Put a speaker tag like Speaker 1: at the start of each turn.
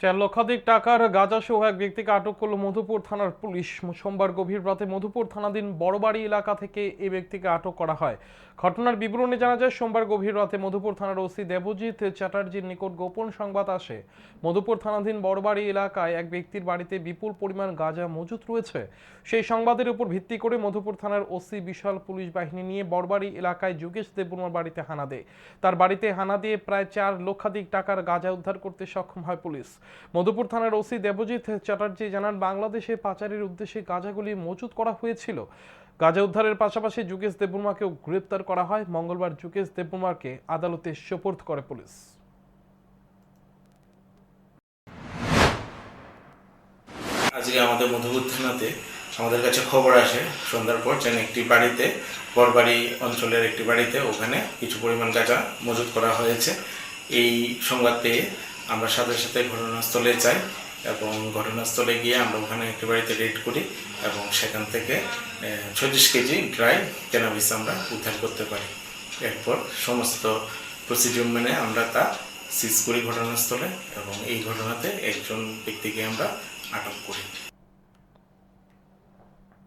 Speaker 1: চার লক্ষাধিক টাকার গাঁজা সহ এক ব্যক্তিকে আটক করল মধুপুর থানার পুলিশ। সোমবার গভীর রাতে মধুপুর থানাধীন বড়বাড়ি এলাকা থেকে এই ব্যক্তিকে আটক করা হয়। ঘটনার বিবরণে জানা যায়, সোমবার গভীর রাতে মধুপুর থানার ওসি দেবজিৎ চ্যাটার্জির নিকট গোপন সংবাদ আসে। মধুপুর থানাধীন বড়বাড়ি এলাকায় এক ব্যক্তির বাড়িতে বিপুল পরিমাণ গাঁজা মজুত রয়েছে। সেই সংবাদের উপর ভিত্তি করে মধুপুর থানার ওসি বিশাল পুলিশ বাহিনী নিয়ে বড়বাড়ি এলাকায় যোগেশ দেববর্মার বাড়িতে হানা দেয়। তার বাড়িতে হানা দিয়ে প্রায় চার লক্ষাধিক টাকার গাঁজা উদ্ধার করতে সক্ষম হয় পুলিশ। মধুপুর থানার ওসি দেবজিৎ চ্যাটার্জি জানান, বাংলাদেশে পাচারের উদ্দেশ্যে গাঁজাগুলি মজুত করা হয়েছিল। গাঁজা উদ্ধারের পাশাপাশি যুগেশ দেববর্মাকেও গ্রেপ্তার করা হয়। মঙ্গলবার যুগেশ দেববর্মাকে আদালতে সোপর্দ করে পুলিশ।
Speaker 2: আজকে আমাদের মধুপুর থানাতে আমাদের কাছে খবর আসে। সন্ধ্যার পর যেন একটি বাড়িতে, বরবাড়ি অঞ্চলের একটি বাড়িতে ওখানে কিছু পরিমাণ গাঁজা মজুত করা হয়েছে। এই সংবাদ পেয়ে আমরা সাথে সাথে ঘটনাস্থলে যাই এবং ঘটনাস্থলে গিয়ে আমরা ওখানে একটি বাড়িতে রেড করি এবং সেখান থেকে ছত্রিশ কেজি ড্রাই ক্যানাবিস আমরা উদ্ধার করতে পারি। এরপর সমস্ত প্রসিডিউর মেনে আমরা তা সিজ করি ঘটনাস্থলে এবং এই ঘটনাতে একজন ব্যক্তিকে আমরা আটক করি।